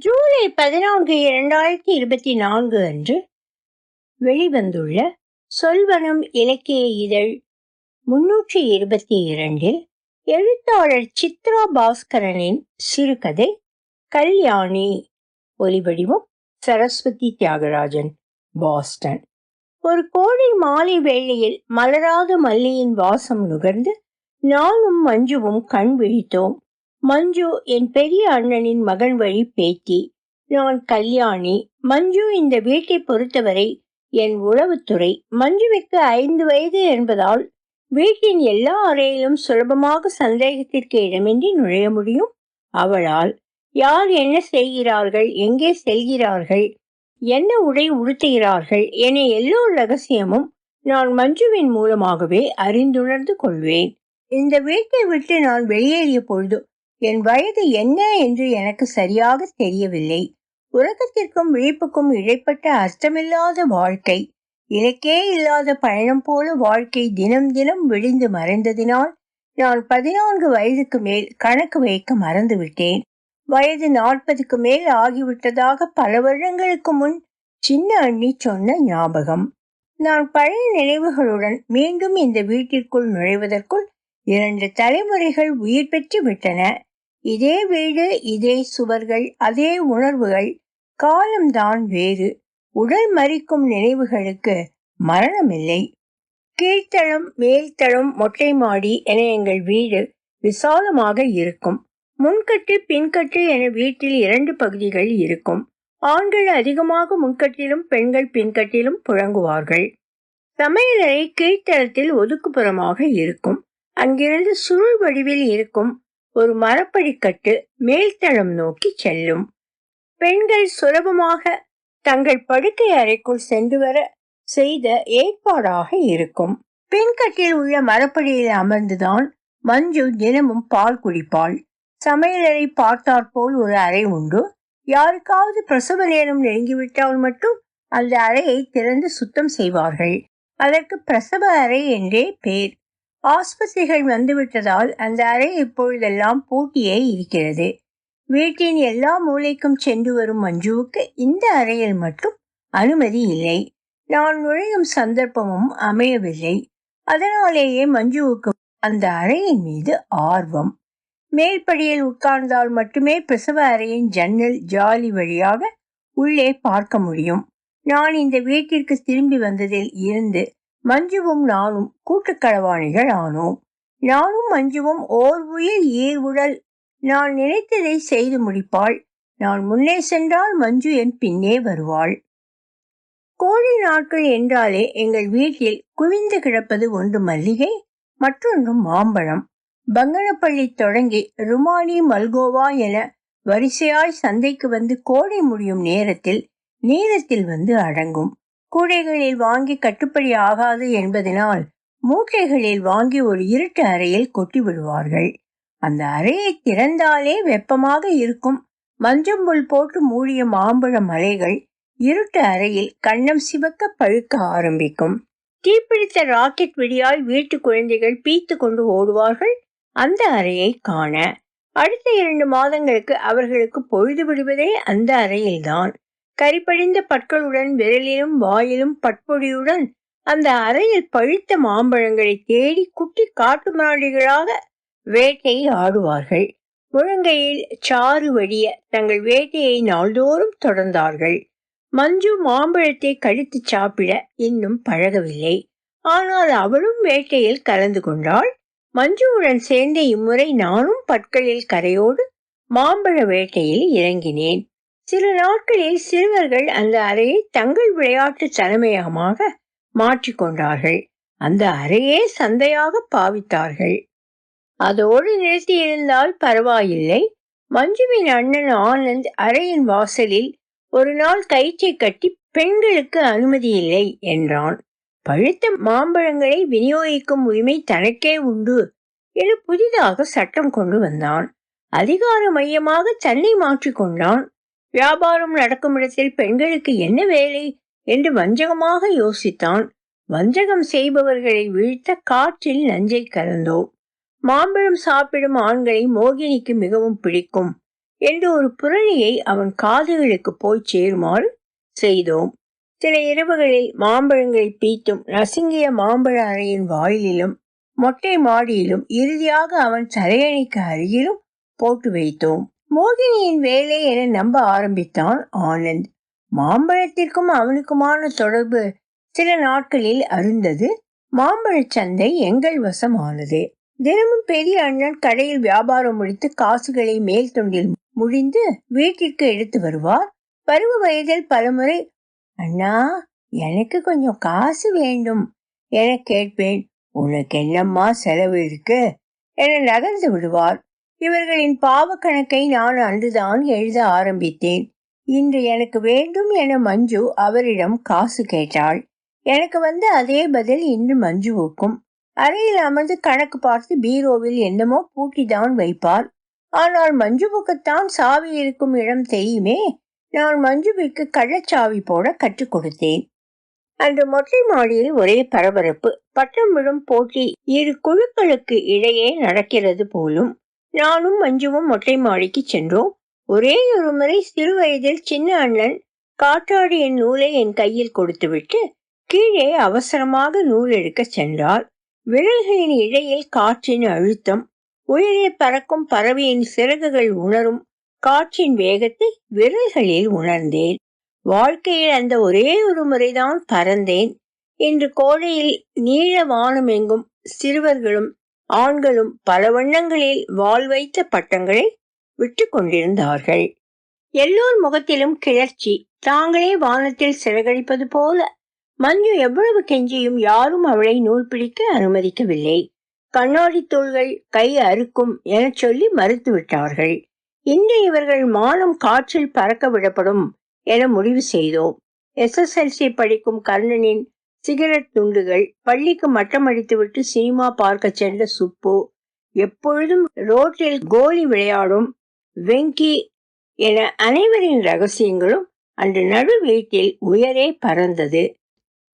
ஜூலை பதினான்கு இரண்டாயிரத்தி இருபத்தி நான்கு அன்று வெளிவந்துள்ள சொல்வனம் இலக்கிய இதழ் முன்னூற்றி இருபத்தி இரண்டில் எழுத்தாளர் சித்ரா பாஸ்கரனின் சிறுகதை கல்யாணி ஒலிவடிவம் சரஸ்வதி தியாகராஜன் பாஸ்டன். ஒரு கோடை மாலை வேளையில் மலராத மல்லியின் வாசம் நுகர்ந்து நானும் மஞ்சுவும் கண் விழித்தோம். மஞ்சு என் பெரிய அண்ணனின் மகன் வழி பேத்தி நான் கல்யாணி. மஞ்சு இந்த வீட்டை பொறுத்தவரை என் உளவுத்துறை. மஞ்சுவிற்கு ஐந்து வயது என்பதால் வீட்டின் எல்லா அறையிலும் சுலபமாக சந்தேகத்திற்கு இடமின்றி நுழைய முடியும். அவளால் யார் என்ன செய்கிறார்கள்? எங்கே செல்கிறார்கள்? என்ன உடை உடுத்துகிறார்கள்? என எல்லோர் ரகசியமும் நான் மஞ்சுவின் மூலமாகவே அறிந்துணர்ந்து கொள்வேன். இந்த வீட்டை விட்டு நான் வெளியேறிய பொழுது என் வயது என்ன என்று எனக்கு சரியாக தெரியவில்லை. உறக்கத்திற்கும் விழிப்புக்கும் இடைப்பட்ட அர்த்தமில்லாத வாழ்க்கை. இலக்கே இல்லாத பயணம் போல வாழ்க்கை தினம் தினம் விழிந்து மறைந்ததினால் நான் பதினான்கு வயதுக்கு மேல் கணக்கு வைக்க மறந்துவிட்டேன். வயது நாற்பதுக்கு மேல் ஆகிவிட்டதாக பல வருடங்களுக்கு முன் சின்ன அண்ணி சொன்ன ஞாபகம். நான் பழைய நினைவுகளுடன் மீண்டும் இந்த வீட்டிற்குள் நுழைவதற்குள் இரண்டு தலைமுறைகள் உயிர் பெற்று விட்டன. இதே வீடு இதே சுவர்கள் அதே உணர்வுகள் காலம்தான் வேறு. உடல் மறிக்கும் நினைவுகளுக்கு மரணமில்லை. கீழ்த்தளம் மேல்தளம் மொட்டை மாடி என எங்கள் வீடு விசாலமாக இருக்கும். முன்கட்டு பின்கட்டு என வீட்டில் இரண்டு பகுதிகள் இருக்கும். ஆண்கள் அதிகமாக முன்கட்டிலும் பெண்கள் பின்கட்டிலும் புழங்குவார்கள். சமையலறை கீழ்த்தளத்தில் ஒதுக்குப்புறமாக இருக்கும். அங்கிருந்து சுருள் வடிவில் இருக்கும் ஒரு மரப்படிக்கட்டு மேல்தளம் நோக்கி செல்லும். பெண்கள் சுலபமாக தங்கள் படுக்கை அறைக்குள் சென்று வர செய்த ஏற்பாடாக இருக்கும். பெண்கட்டில் உள்ள மரப்படியில் அமர்ந்துதான் மஞ்சு தினமும் பால் குடிப்பாள். சமையலறை பார்த்தாற்போல் ஒரு அறை உண்டு. யாருக்காவது பிரசவ நேரம் நெருங்கிவிட்டால் மட்டும் அந்த அறையை திறந்து சுத்தம் செய்வார்கள். அதற்கு பிரசவ அறை என்றே பேர். ஆஸ்பத்திரிகள் வந்துவிட்டதால் அந்த அறை இப்பொழுதெல்லாம் பூட்டியே இருக்கிறது. வீட்டின் எல்லா மூலைக்கும் சென்று வரும் மஞ்சுவுக்கு இந்த அறையில் மட்டும் அனுமதி இல்லை. நான் நுழையும் சந்தர்ப்பமும் அமையவில்லை. அதனாலேயே மஞ்சுவுக்கு அந்த அறையின் மீது ஆர்வம். மேல்படியில் உட்கார்ந்தால் மட்டுமே பிரசவ அறையின் ஜன்னல் ஜாலி வழியாக உள்ளே பார்க்க முடியும். நான் இந்த வீட்டிற்கு திரும்பி வந்ததில் இருந்து மஞ்சுவும் நானும் கூட்டுக்களவாணிகள் ஆனோம். நானும் மஞ்சுவும் ஓர் உயிர் ஈர் உடல். நான் நினைத்ததை செய்து முடிப்பாள். நான் முன்னே சென்றால் மஞ்சு என் பின்னே வருவாள். கோழி நாட்கள் என்றாலே எங்கள் வீட்டில் குவிந்து கிடப்பது ஒன்று மல்லிகை மற்றொன்று மாம்பழம். பங்கனப்பள்ளி தொடங்கி ருமானி மல்கோவா என வரிசையாய் சந்தைக்கு வந்து கோழி முடியும் நேரத்தில் நீளத்தில் வந்து அடங்கும். கூடைகளில் வாங்கி கட்டுப்படி ஆகாது என்பதனால் மூட்டைகளில் வாங்கி ஒரு இருட்டு அறையில் கொட்டி விடுவார்கள். அந்த அறையை திறந்தாலே வெப்பமாக இருக்கும். மஞ்சம்புல் போட்டு மூடிய மாம்பழ மலைகள் இருட்டு அறையில் கண்ணம் சிவக்க பழுக்க ஆரம்பிக்கும். தீப்பிடித்த ராக்கெட் வெடியால் வீட்டு குழந்தைகள் பீத்து கொண்டு ஓடுவார்கள். அந்த அறையை காண அடுத்த இரண்டு மாதங்களுக்கு அவர்களுக்கு பொழுது விடுவதே அந்த அறையில்தான். கரிப்பழிந்த பற்களுடன் விரலிலும் வாயிலும் பட்பொடியுடன் அந்த அறையில் பழுத்த மாம்பழங்களை தேடி குட்டி காட்டு மாடிகளாக வேட்டை ஆடுவார்கள். முழங்கையில் சாறு வழிய தங்கள் வேட்டையை நாள்தோறும் தொடர்ந்தார்கள். மஞ்சு மாம்பழத்தை கடித்து சாப்பிட இன்னும் பழகவில்லை. ஆனால் அவளும் வேட்டையில் கலந்து கொண்டாள். மஞ்சுவுடன் சேர்ந்த இம்முறை நானும் பற்களில் கரையோடு மாம்பழ வேட்டையில் இறங்கினேன். சில நாட்களில் சிறுவர்கள் அந்த அறையை தங்கள் விளையாட்டு தலைமையகமாக மாற்றிக்கொண்டார்கள் அந்த அறையே சந்தையாக பாவித்தார்கள். அதோடு நிறுத்தியிருந்தால் பரவாயில்லை. மஞ்சுவின் அண்ணன் ஆனந்த் அறையின் வாசலில் ஒரு நாள் கயிற்றை கட்டி பெண்களுக்கு அனுமதி இல்லை என்றான். பழுத்த மாம்பழங்களை விநியோகிக்கும் உரிமை தனக்கே உண்டு என புதிதாக சட்டம் கொண்டு வந்தான். அதிகார மையமாக தன்னை மாற்றிக்கொண்டான் வியாபாரம் நடக்கும் இடத்தில் பெண்களுக்கு என்ன வேலை? என்று வஞ்சகமாக யோசித்தான். வஞ்சகம் செய்பவர்களை வீழ்த்த காற்றில் நஞ்சை கலந்தோம். மாம்பழம் சாப்பிடும் ஆண்களை மோகினிக்கு மிகவும் பிடிக்கும் என்று ஒரு புரளியை அவன் காதுகளுக்கு போய் சேருமாறு செய்தோம். சில இரவுகளில் மாம்பழங்களை பீத்தும் நசுங்கிய மாம்பழ அறையின் வாயிலிலும் மொட்டை மாடியிலும் இறுதியாக அவன் தலையணைக்கு அருகிலும் போட்டு வைத்தோம். மோகினியின் வேலை என நம்ப ஆரம்பித்தான் ஆனந்த். மாம்பழத்திற்கும் அவனுக்குமான தொடர்பு சில நாட்களில் அருந்தது. மாம்பழச் சந்தை எங்கள் வசமானது. தினமும் பெரிய அண்ணன் கடையில் வியாபாரம் முடித்து காசுகளை மேல் தொண்டில் முடிந்து வீட்டிற்கு எடுத்து வருவார். பருவ வயதில் பலமுறை அண்ணா எனக்கு கொஞ்சம் காசு வேண்டும் என கேட்பேன். உனக்கு என்னம்மா செலவு இருக்கு? என நகர்ந்து விடுவார். இவர்களின் பாவ கணக்கை நான் அன்றுதான் எழுத ஆரம்பித்தேன். இன்று எனக்கு வேண்டும் என மஞ்சு அவரிடம் காசு கேட்டாள். எனக்கு வந்த அதே பதில் இன்று மஞ்சுவுக்கும். அறையில் அமர்ந்து கணக்கு பார்த்து பீரோவில் என்னமோ பூட்டிதான் வைப்பார். ஆனால் மஞ்சுவுக்குத்தான் சாவி இருக்கும் இடம் தெரியுமே? நான் மஞ்சுவிற்கு கள்ளச்சாவி போட கற்றுக் கொடுத்தேன் அன்று மொட்டை மாடியில் ஒரே பரபரப்பு. பட்டம் விடும் போட்டி இரு குழுக்களுக்கு இடையே நடக்கிறது போலும். நானும் மஞ்சுவும் மொட்டை மாடிக்கு சென்றோம். ஒரே ஒரு முறை சிறு வயதில் சின்ன அண்ணன் காற்றாடியின் நூலை என் கையில் கொடுத்துவிட்டு கீழே அவசரமாக நூல் எடுக்க சென்றார். விரல்களின் இடையில் காற்றின் அழுத்தம் உயிரே பறக்கும் பறவையின் சிறகுகள் உணரும் காற்றின் வேகத்தை விரல்களில் உணர்ந்தேன். வாழ்க்கையில் அந்த ஒரே ஒரு முறைதான் பறந்தேன். இன்று கோடையில் நீள வானம் எங்கும் சிறுவர்களும் ஆண்களும் பல வண்ணங்களில் வால் வைத்த பட்டங்களை விட்டு கொண்டிருந்தார்கள். எல்லோர் முகத்திலும் கிளர்ச்சி தாங்களே வானத்தில் சிறகடிப்பது போல. மஞ்சு எவ்வளவு கெஞ்சியும் யாரும் அவளை நூல் பிடிக்க அனுமதிக்கவில்லை. கண்ணாடி தூள்கள் கை அறுக்கும் என சொல்லி மறுத்து விட்டார்கள். இன்று இவர்கள் மானம் காற்றில் பறக்க விடப்படும் என முடிவு செய்தோம். எஸ்எஸ்எல்சி படிக்கும் கர்ணனின் சிகரெட் துண்டுகள் பள்ளிக்கு மட்டமடித்துவிட்டு சினிமா பார்க்க சென்ற சுப்பு. எப்பொழுதும் ரோட்டில் கோலி விளையாடும் வெங்கி என அனைவரின் ரகசியங்களும் அன்று நடு வீட்டில் உயரே பறந்தது.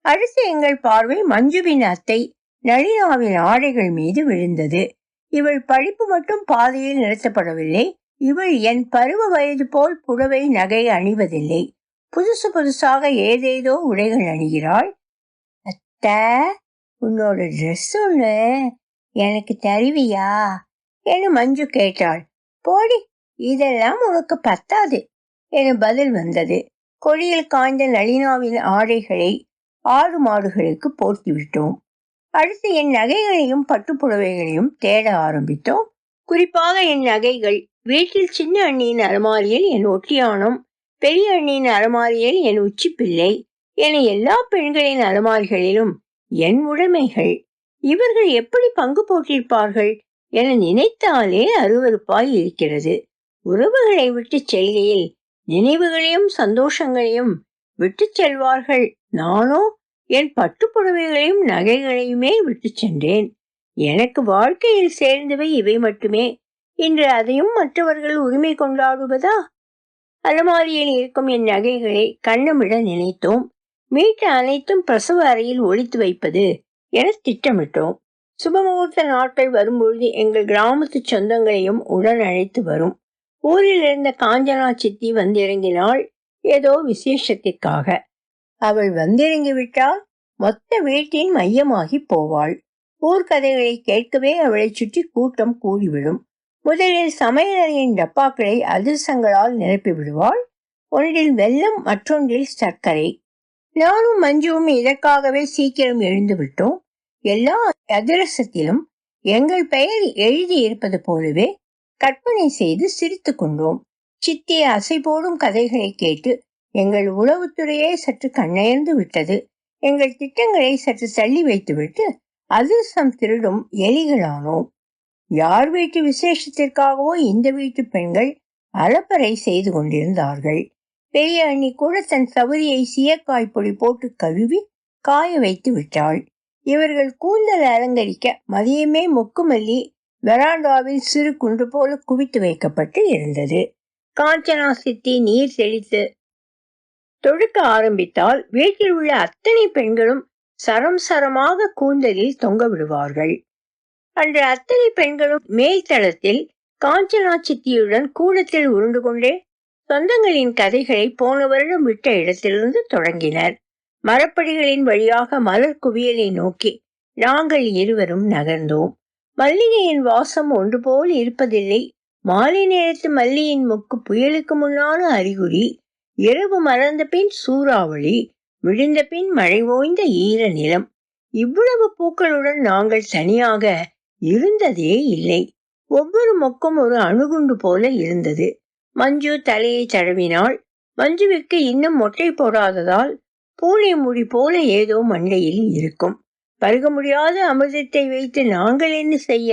அடுத்து எங்கள் பார்வை மஞ்சுவின் அத்தை நளினாவின் ஆடைகள் மீது விழுந்தது. இவள் படிப்பு மட்டும் பாதையில் நிறுத்தப்படவில்லை. இவள் என் பருவ வயது போல் புடவை நகை அணிவதில்லை. புதுசு புதுசாக ஏதேதோ உடைகள் அணிகிறாள். அத்த உன்னோட ட்ரெஸ் ஒன்று எனக்கு தருவியா? என்று மஞ்சு கேட்டாள். போடி இதெல்லாம் உனக்கு பத்தாது என பதில் வந்தது. கொடியில் காய்ந்த நளினாவின் ஆடைகளை ஆடு மாடுகளுக்கு போர்த்தி விட்டோம் அடுத்து என் நகைகளையும் பட்டுப்புடவைகளையும் தேட ஆரம்பித்தோம். குறிப்பாக என் நகைகள் வீட்டில் சின்ன அண்ணியின் அலமாரியில் என் ஒட்டியானம் பெரிய அண்ணியின் அலமாரியில் என் உச்சிப்பிள்ளை என எல்லா பெண்களின் அலமாரிகளிலும் என் உடைமைகள். இவர்கள் எப்படி பங்கு போட்டிருப்பார்கள் என நினைத்தாலே அருவருப்பாய் இருக்கிறது. உறவுகளை விட்டு செல்கையில் நினைவுகளையும் சந்தோஷங்களையும் விட்டு செல்வார்கள். நானோ என் பட்டுப்புடவைகளையும் நகைகளையுமே விட்டு சென்றேன். எனக்கு வாழ்க்கையில் சேர்ந்தவை இவை மட்டுமே. இன்று அதையும் மற்றவர்கள் உரிமை கொண்டாடுவதா? அலமாரியில் இருக்கும் என் நகைகளை கண்ணமிட நினைத்தோம். மீட்ட அனைத்தும் பிரசவ அறையில் ஒழித்து வைப்பது என திட்டமிட்டோம். சுபமுகூர்த்த நாட்கள் வரும்பொழுது எங்கள் கிராமத்து சொந்தங்களையும் உடன் அழைத்து வரும். ஊரில் இருந்த காஞ்சனா சித்தி வந்திறங்கினாள். ஏதோ விசேஷத்திற்காக. அவள் வந்திறங்கி விட்டால் மொத்த வீட்டின் மையமாகி போவாள். ஊர்கதைகளை கேட்கவே அவளை சுற்றி கூட்டம் கூடிவிடும். முதலில் சமையலறையின் டப்பாக்களை அதிர்சங்களால் நிரப்பி விடுவாள் ஒன்றில் வெல்லம் மற்றொன்றில் சர்க்கரை. நானும் மஞ்சுவும் இதற்காகவே சீக்கிரம் எழுந்து விட்டோம். எல்லா அதிரசத்திலும் எங்கள் பெயர் எழுதி இருப்பது போலவே கற்பனை செய்து சிரித்து கொண்டோம். சித்தி அசை போடும் கதைகளை கேட்டு எங்கள் உளவுத்துறையே சற்று கண்ணயர்ந்து விட்டது. எங்கள் திட்டங்களை சற்று தள்ளி வைத்துவிட்டு அதிர்சம் திருடும் எலிகளானோம். யார் வீட்டு விசேஷத்திற்காகவோ இந்த வீட்டு பெண்கள் அலப்பறை செய்து கொண்டிருந்தார்கள். பெரிய அண்ணி கூட தன் சவுரியை சீயக்காய் பொடி போட்டு கழுவி காய வைத்து விட்டாள். இவர்கள் கூந்தல் அலங்கரிக்க மதியமே மொக்குமல்லி வெராண்டாவில் சிறு குன்று போல குவித்து வைக்கப்பட்டு இருந்தது. காஞ்சனா சித்தி நீர் தெளித்து தொடுக்க ஆரம்பித்தால் வீட்டில் உள்ள அத்தனை பெண்களும் சரம் சரமாக கூந்தலில் தொங்க விடுவார்கள். அன்று அத்தனை பெண்களும் மேல்தளத்தில் காஞ்சனா சித்தியுடன் கூடத்தில் உருண்டு கொண்டே சொந்தங்களின் கதைகளை போன வருடம் விட்ட இடத்திலிருந்து தொடங்கினர். மரப்படிகளின் வழியாக மலர் குவியலை நோக்கி நாங்கள் இருவரும் நகர்ந்தோம். மல்லிகையின் வாசம் ஒன்று போல் இருப்பதில்லை. மாலை நேரத்து மல்லியின் மொக்கு புயலுக்கு முன்னான அறிகுறி இரவு மறந்த பின் சூறாவளி விழுந்த பின் மழை ஓய்ந்த ஈர நிலம். இவ்வளவு பூக்களுடன் நாங்கள் தனியாக இருந்ததே இல்லை. ஒவ்வொரு மொக்கும் ஒரு அணுகுண்டு போல இருந்தது. மஞ்சு தலையை தழுவினாள் மஞ்சுவிற்கு இன்னும் மொட்டை போடாததால் பூனை முடி போல ஏதோ மண்டையில் இருக்கும். பருக முடியாத அமிர்தத்தை வைத்து நாங்கள் என்ன செய்ய?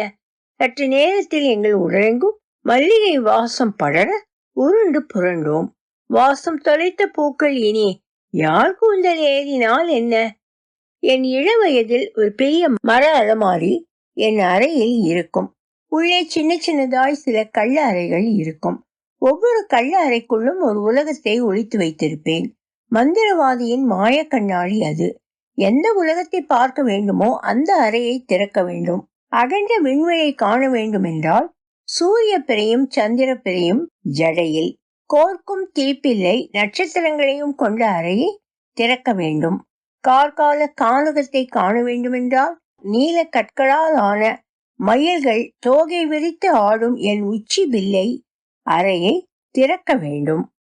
சற்று நேரத்தில் எங்கள் உடலெங்கும் மல்லிகை வாசம் படர உருண்டு புரண்டோம். வாசம் தொலைத்த பூக்கள் இனி யார் கூந்தல் ஏறினால் என்ன? என் இளவயதில் ஒரு பெரிய மர அலமாரி என் அறையில் இருக்கும். உள்ளே சின்ன சின்னதாய் சில கள்ள அறைகள் இருக்கும். ஒவ்வொரு கள்ள அறைக்குள்ளும் ஒரு உலகத்தை ஒழித்து வைத்திருப்பேன். மந்திரவாதியின் மாய கண்ணாடி அது. எந்த உலகத்தை பார்க்க வேண்டுமோ அந்த அறையை திறக்க வேண்டும். அகண்ட விண்வெளியை காண வேண்டும் என்றால் சூரிய பிறையும் சந்திர பிறையும் ஜடையில் கோர்க்கும் தீப்பில்லை நட்சத்திரங்களையும் கொண்ட அறையை திறக்க வேண்டும். கார்கால காணகத்தை காண வேண்டுமென்றால் நீல கற்களால் ஆன மயில்கள் தோகை விரித்து ஆடும் என் உச்சி பில்லை அறையை திறக்க வேண்டும்.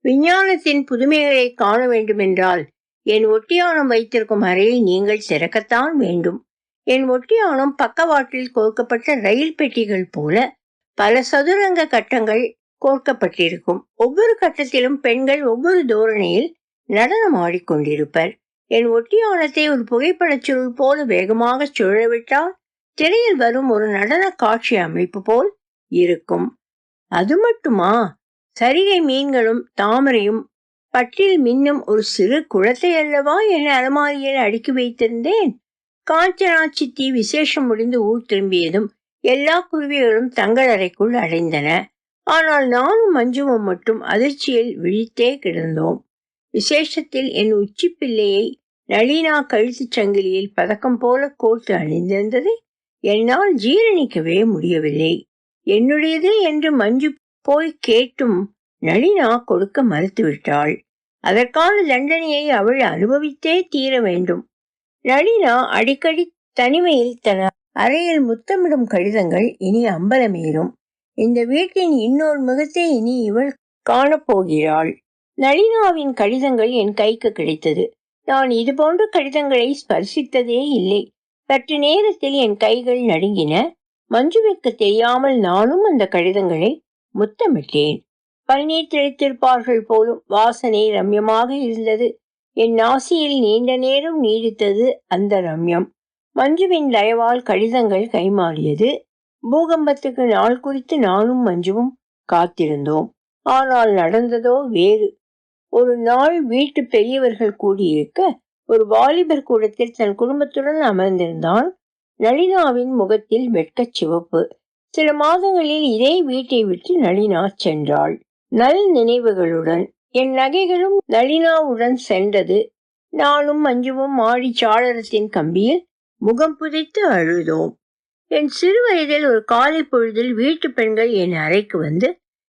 விஞ்ஞானத்தின் புதுமைகளை காண வேண்டுமென்றால் என் ஒட்டியானம் வைத்திருக்கும் அறையை நீங்கள் திறக்கத்தான் வேண்டும். என் ஒட்டியானம் பக்கவாட்டில் கோர்க்கப்பட்ட ரயில் பெட்டிகள் போல பல சதுரங்க கட்டங்கள் கோர்க்கப்பட்டிருக்கும். ஒவ்வொரு கட்டத்திலும் பெண்கள் ஒவ்வொரு தோரணையில் நடனம் ஆடிக்கொண்டிருப்பர். என் ஒட்டியானத்தை ஒரு புகைப்படச் சுருள் போல வேகமாக சுழவிட்டால் திரையில் வரும் ஒரு நடன காட்சி அமைப்பு போல் இருக்கும். அது மட்டுமா? சரிகை மீன்களும் தாமரையும் பட்டில் மின்னும் ஒரு சிறு குளத்தை அல்லவா என் அலமாரியில் அடுக்கி வைத்திருந்தேன். காஞ்சனா சித்தி விசேஷம் முடிந்து ஊர் திரும்பியதும் எல்லா குருவிகளும் தங்கள் அறைக்குள் அடைந்தன ஆனால் நானும் மஞ்சுவும் மட்டும் அதிர்ச்சியில் விழித்தே கிடந்தோம். விசேஷத்தில் என் உச்சி பிள்ளையை நளினா கழுத்துச் சங்கிலியில் பதக்கம் போல கோர்த்து அணிந்திருந்ததை என்னால் ஜீரணிக்கவே முடியவில்லை. என்னுடையது என்று மஞ்சு போய் கேட்டும் நளினா கொடுக்க மறுத்துவிட்டாள். அதற்கான தண்டனையை அவள் அனுபவித்தே தீர வேண்டும். நளினா அடிக்கடி தனிமையில் தன அறையில் முத்தமிடும் கடிதங்கள் இனி அம்பலமேறும். இந்த வீட்டின் இன்னொரு முகத்தை இனி இவள் காணப்போகிறாள். நளினாவின் கடிதங்கள் என் கைக்கு கிடைத்தது. நான் இதுபோன்ற கடிதங்களை ஸ்பர்சித்ததே இல்லை. சற்று நேரத்தில் என் கைகள் நடுங்கின. மஞ்சுவிற்கு தெரியாமல் நானும் அந்த கடிதங்களை முத்தமிட்டேன். பன்னீர் தெளித்திருப்பார்கள் போலும் வாசனை ரம்யமாக இருந்தது. என் நாசியில் நீண்ட நேரம் நீடித்தது அந்த ரம்யம். மஞ்சுவின் தயவால் கடிதங்கள் கைமாறியது. பூகம்பத்துக்கு நாள் குறித்து நானும் மஞ்சுவும் காத்திருந்தோம். ஆனால் நடந்ததோ வேறு. ஒரு நாள் வீட்டு பெரியவர்கள் கூடியிருக்க ஒரு வாலிபர் கூடத்தில் தன் குடும்பத்துடன் அமர்ந்திருந்தான். நளினாவின் முகத்தில் வெட்கச் சிவப்பு. சில மாதங்களில் இதே வீட்டை விட்டு நளினா சென்றாள். நல் நினைவுகளுடன் என் நகைகளும் நளினாவுடன் சென்றது. நானும் மஞ்சுவும் மாடி சாளரத்தின் கம்பியில் முகம் புதைத்து அழுதோம். என் சிறு வயதில் ஒரு காலை பொழுதில் வீட்டு பெண்கள் என் அறைக்கு வந்து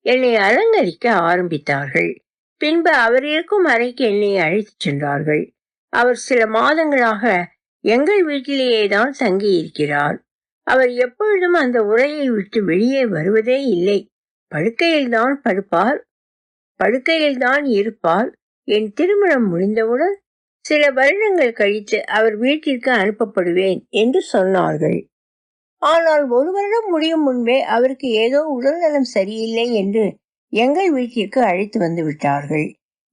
என்னை அலங்கரிக்க ஆரம்பித்தார்கள். பின்பு அவர் இருக்கும் அறைக்கு என்னை அழைத்துச் சென்றார்கள். அவர் சில மாதங்களாக எங்கள் வீட்டிலேயே தான் தங்கி இருக்கிறார் அவர் எப்பொழுதும் அந்த உரையை விட்டு வெளியே வருவதே இல்லை. படுக்கையில்தான் படுப்பார். படுக்கையில்தான் இருப்பார். என் திருமணம் முடிந்தவுடன் சில வருடங்கள் கழித்து அவர் வீட்டிற்கு அனுப்பப்படுவேன் என்று சொன்னார்கள். ஆனால் ஒரு வருடம் முடியும் முன்பே அவருக்கு ஏதோ உடல்நலம் சரியில்லை என்று எங்கள் வீட்டிற்கு அழைத்து வந்து விட்டார்கள்.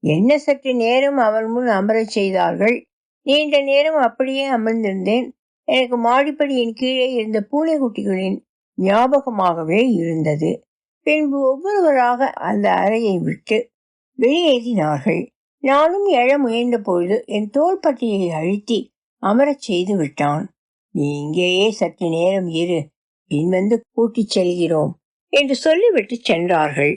என்ன சற்று நேரம் அவர் முன் அமரச் செய்தார்கள். நீண்ட நேரம் அப்படியே அமர்ந்திருந்தேன். எனக்கு மாடிப்படியின் கீழே இருந்த பூனைக்குட்டிகளின் ஞாபகமாகவே இருந்தது. பின்பு ஒவ்வொருவராக அந்த அறையை விட்டு வெளியேறினார்கள். நானும் எழ முயன்ற பொழுது என் தோள்பட்டியை அழுத்தி அமரச் செய்து விட்டான். நீ இங்கேயே சற்று நேரம் இரு. பின் வந்து கூட்டிச் செல்கிறோம் என்று சொல்லிவிட்டு சென்றார்கள்.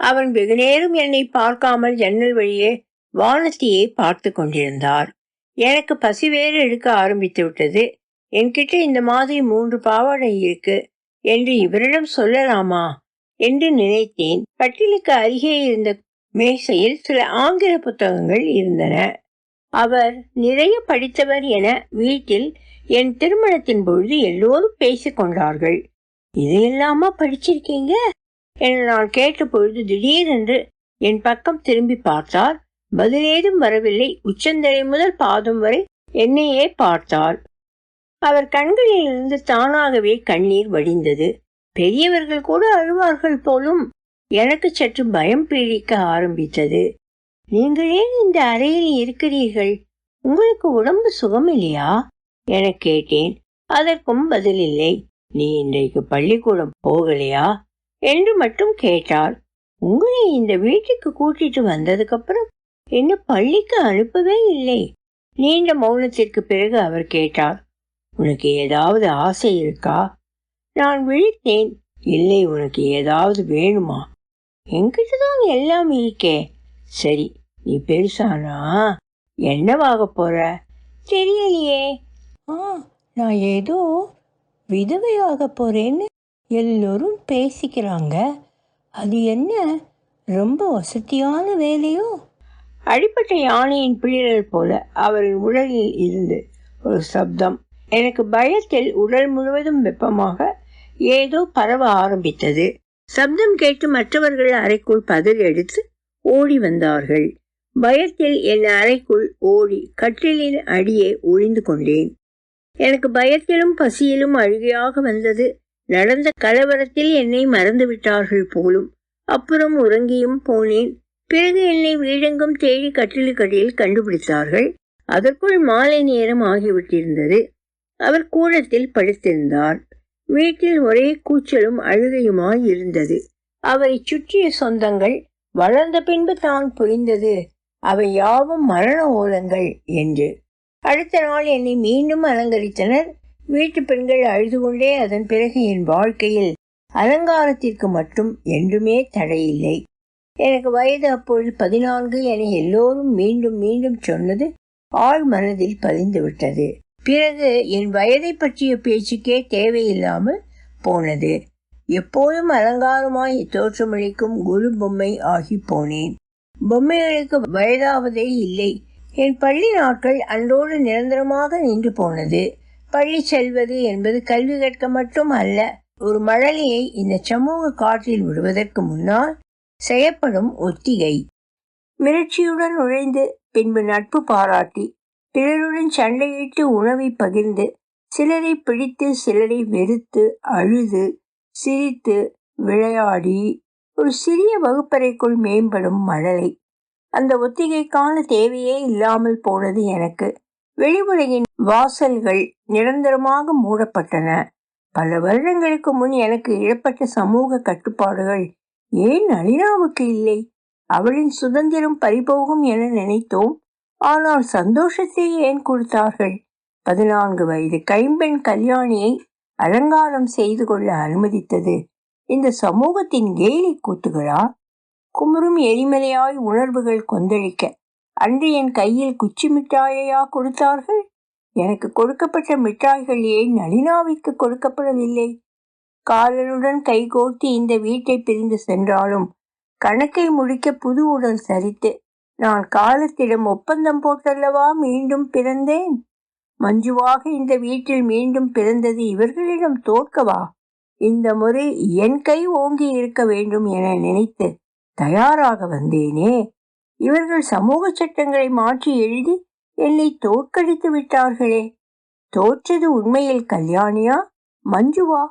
அவன் வெகுநேரம் என்னை பார்க்காமல் ஜன்னல் வழியே வானத்தையே பார்த்து கொண்டிருந்தார். எனக்கு பசி வேறு எடுக்க ஆரம்பித்து விட்டது. என்கிட்ட இந்த மாதிரி மூன்று பாவாடை இருக்கு. என்று இவரிடம் சொல்லலாமா? என்று நினைத்தேன். கட்டிலுக்கு அருகே இருந்த மேசையில் சில ஆங்கில புத்தகங்கள் இருந்தன. அவர் நிறைய படித்தவர் என வீட்டில் என் திருமணத்தின் பொழுது எல்லோரும் பேசிக்கொண்டார்கள் இது இதையெல்லாமா படிச்சிருக்கீங்க? என நான் கேட்ட பொழுது திடீரென்று என் பக்கம் திரும்பி பார்த்தார் பதிலேதும் வரவில்லை. உச்சந்தலை முதல் பாதம் வரை என்னையே பார்த்தாள். அவர் கண்களிலிருந்து தானாகவே கண்ணீர் வடிந்தது. பெரியவர்கள் கூட அழுவார்கள் போலும் எனக்கு சற்று பயம் பீடிக்க ஆரம்பித்தது. நீங்கள் ஏன் இந்த அறையில் இருக்கிறீர்கள்? உங்களுக்கு உடம்பு சுகம் இல்லையா என கேட்டேன். அதற்கும் பதில் இல்லை நீ இன்றைக்கு பள்ளிக்கூடம் போகலையா? என்று மட்டும் கேட்டாள் உங்களை இந்த வீட்டுக்கு கூட்டிட்டு வந்ததுக்கப்புறம் என்ன பள்ளிக்கு அனுப்பவே இல்லை. நீண்ட மௌனத்திற்கு பிறகு அவர் கேட்டார் உனக்கு ஏதாவது ஆசை இருக்கா? நான் விழித்தேன். இல்லை உனக்கு ஏதாவது வேணுமா? என்கிட்ட தான் எல்லாம் இருக்கே. சரி நீ பெருசானா? என்னவாக போற? தெரியலையே. ஆ நான் ஏதோ விதவையாக போறேன்னு எல்லோரும் பேசிக்கிறாங்க. அது என்ன ரொம்ப வசதியான வேலையோ? அடிப்பட்ட யானையின் பீழல் போல அவரின் உடலில் இருந்து ஒரு சப்தம். எனக்கு பயத்தில் உடல் முழுவதும் வெப்பமாக ஏதோ பரவ ஆரம்பித்தது. சப்தம் கேட்டு மற்றவர்கள் அறைக்குள் பதில் எடுத்து ஓடி வந்தார்கள். பயத்தில் என் அறைக்குள் ஓடி கட்டிலின் அடியே ஒளிந்து கொண்டேன். எனக்கு பயத்திலும் பசியிலும் அழுகையாக வந்தது. நடந்த கலவரத்தில் என்னை மறந்து விட்டார்கள் போலும். அப்புறம் உறங்கியும் போனேன். பிறகு என்னை வீடெங்கும் தேடி கட்டிலுக்கடியில் கண்டுபிடித்தார்கள். அதற்குள் மாலை நேரம் ஆகிவிட்டிருந்தது. அவர் கூடத்தில் படுத்திருந்தார். வீட்டில் ஒரே கூச்சலும் அழுகையுமாய் இருந்தது. அவரை சுற்றிய சொந்தங்கள் வளர்ந்த பின்பு தான் புரிந்தது. அவை யாவும் மரண ஓலங்கள் என்று. அடுத்த நாள் என்னை மீண்டும் அலங்கரித்தனர். வீட்டு பெண்கள் அழுது கொண்டே அதன் பிறகு என் வாழ்க்கையில் அலங்காரத்திற்கு மட்டும் என்றுமே தடையில்லை. எனக்கு வயது அப்பொழுது பதினான்கு என எல்லோரும் மீண்டும் மீண்டும் சொன்னது ஆழ் மனதில் பதிந்து விட்டது பிறகு என் வயதை பற்றிய பேச்சுக்கே தேவையில்லாமல் போனது. எப்போதும் அலங்காரமாய் தோற்றமளிக்கும் குரு பொம்மை ஆகி போனேன். பொம்மைகளுக்கு வயதாவதே இல்லை. என் பள்ளி நாட்கள் அன்றோடு நிரந்தரமாக நின்று போனது. பள்ளி செல்வது என்பது கல்வி கற்க மட்டும் அல்ல ஒரு மழலையை இந்த சமூக காற்றில் விடுவதற்கு முன்னால் செய்யப்படும் ஒத்திகை. மிரட்சியுடன் நுழைந்து பின்பு நட்பு பாராட்டி பிறருடன் சண்டையிட்டு உணவை பகிர்ந்து சிலரை பிடித்து சிலரை வெறுத்து அழுது சிரித்து விளையாடி ஒரு சிறிய வகுப்பறைக்குள் மேம்படும் மழலை. அந்த ஒத்திகைக்கான தேவையே இல்லாமல் போனது எனக்கு. வெளி உலகின் வாசல்கள் நிரந்தரமாக மூடப்பட்டன. பல வருடங்களுக்கு முன் எனக்கு இழப்பட்ட சமூக கட்டுப்பாடுகள் ஏன் நளினாவுக்கு இல்லை? அவளின் சுதந்திரம் பறிபோகும் என நினைத்தோம். ஆனால் சந்தோஷத்தை ஏன் கொடுத்தார்கள்? பதினான்கு வயது கைம்பெண் கல்யாணியை அலங்காரம் செய்து கொள்ள அனுமதித்தது. இந்த சமூகத்தின் கேலி கூத்துகளா? குமரும் எரிமலையாய் உணர்வுகள் கொந்தளிக்க அன்று என் கையில் குச்சி மிட்டாயையா கொடுத்தார்கள்? எனக்கு கொடுக்கப்பட்ட மிட்டாய்கள் ஏன் நளினாவிற்கு கொடுக்கப்படவில்லை? காலனுடன் கைகோர்த்து இந்த வீட்டை பிரிந்து சென்றாலும் கணக்கை முடிக்க புது உடல் சரித்து நான் காலத்திடம் ஒப்பந்தம் போட்டல்லவா மீண்டும் பிறந்தேன்? மஞ்சுவாக இந்த வீட்டில் மீண்டும் பிறந்தது இவர்களிடம் தோற்கவா? இந்த முறை என் கை ஓங்கி இருக்க வேண்டும் என நினைத்து தயாராக வந்தேனே இவர்கள் சமூக சட்டங்களை மாற்றி எழுதி என்னை தோற்கடித்து விட்டார்களே. தோற்றது உண்மையில் கல்யாணியா? மஞ்சுவா?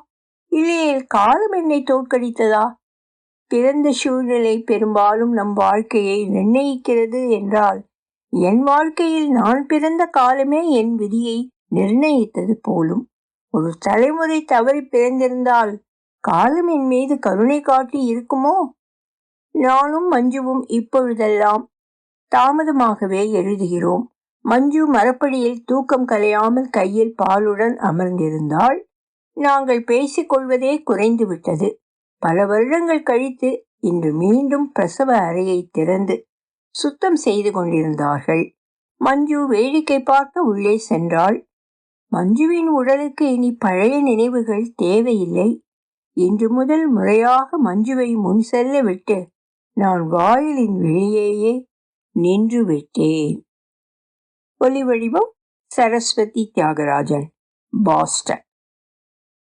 இல்லையேல் காலம் என்னை தோற்கடித்ததா? பிறந்த சூழ்நிலை பெரும்பாலும் நம் வாழ்க்கையை நிர்ணயிக்கிறது என்றால் என் வாழ்க்கையில் நான் பிறந்த காலமே என் விதியை நிர்ணயித்தது போலும். ஒரு தலைமுறை தவறி பிறந்திருந்தால் காலம் என் மீது கருணை காட்டி இருக்குமோ? நானும் மஞ்சுவும் இப்பொழுதெல்லாம் தாமதமாகவே எழுதுகிறோம். மஞ்சு மரப்படியில் தூக்கம் கலையாமல் கையில் பாலுடன் அமர்ந்திருந்தாள். நாங்கள் பேசிக்கொள்வதே குறைந்துவிட்டது. பல வருடங்கள் கழித்து இன்று மீண்டும் பிரசவ அறையை திறந்து சுத்தம் செய்து கொண்டிருந்தார்கள். மஞ்சு வேடிக்கை பார்க்க உள்ளே சென்றாள். மஞ்சுவின் உடலுக்கு இனி பழைய நினைவுகள் தேவையில்லை. இன்று முதல் முறையாக மஞ்சுவை முன் செல்ல விட்டு நான் வாயிலின் வெளியேயே நின்று விட்டேன் ஒலி வடிவம் சரஸ்வதி தியாகராஜன் பாஸ்டன்.